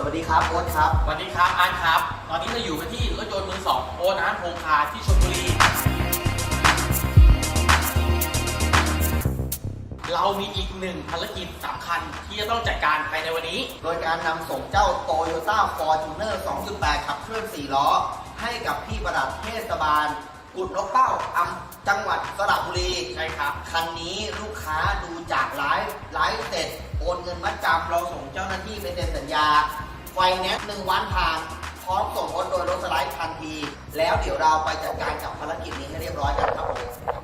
สวัสดีครับโอ๊ตครับสวัสดีครับอาร์ตครับ ตอนนี้เราอยู่กันที่รถยนต์มือสองโอน้ำโฮงคาที่ชลบุรี เรามีอีกหนึ่งภารกิจสำคัญที่จะต้องจัดการภายในวันนี้ โดยการนำส่งเจ้า Toyota Fortuner 2.8 ขับเคลื่อน4ล้อ ให้กับพี่ประดับเทศบาล กุดนกเป้าอำจังหวัดสระบุรี ใช่ครับ คันนี้ลูกค้าดูจากไลฟ์ไลฟ์เสร็จ โอนเงินมัดจำเราส่งเจ้าหน้าที่ไปเซ็นสัญญา ไฟแนนซ์หนึ่งวันผ่านพร้อมส่งรถโดยรถสไลด์ทันที แล้วเดี๋ยวเราไปจัดการกับภารกิจนี้ให้เรียบร้อยกันครับผม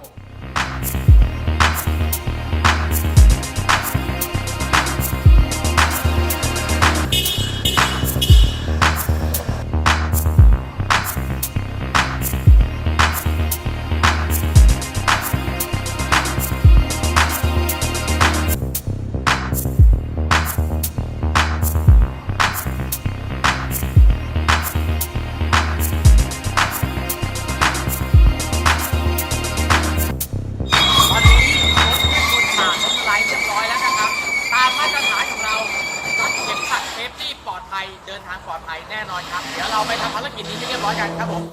เดินทางปลอดภัยแน่นอนครับ เดี๋ยวเราไปทำภารกิจนี้ให้เรียบร้อยกันครับผม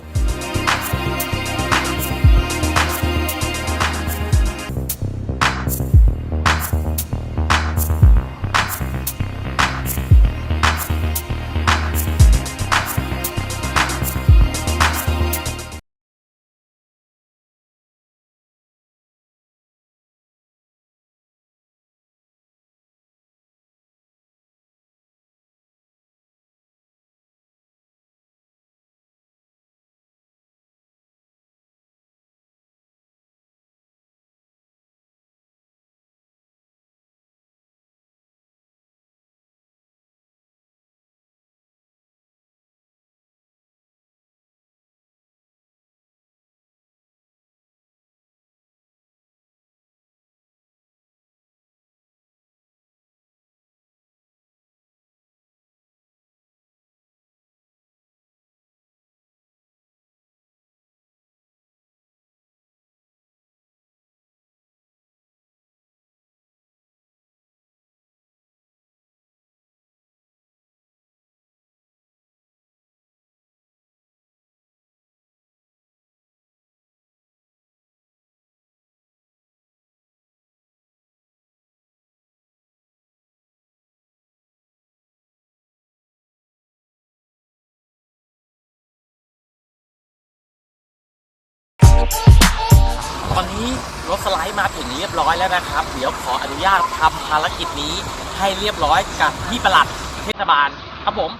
นี้รถสไลด์มาถึงเรียบร้อยแล้วนะครับ เดี๋ยวขออนุญาตทำภารกิจนี้ให้เรียบร้อยกับพี่ประหลัดเทศบาลครับผม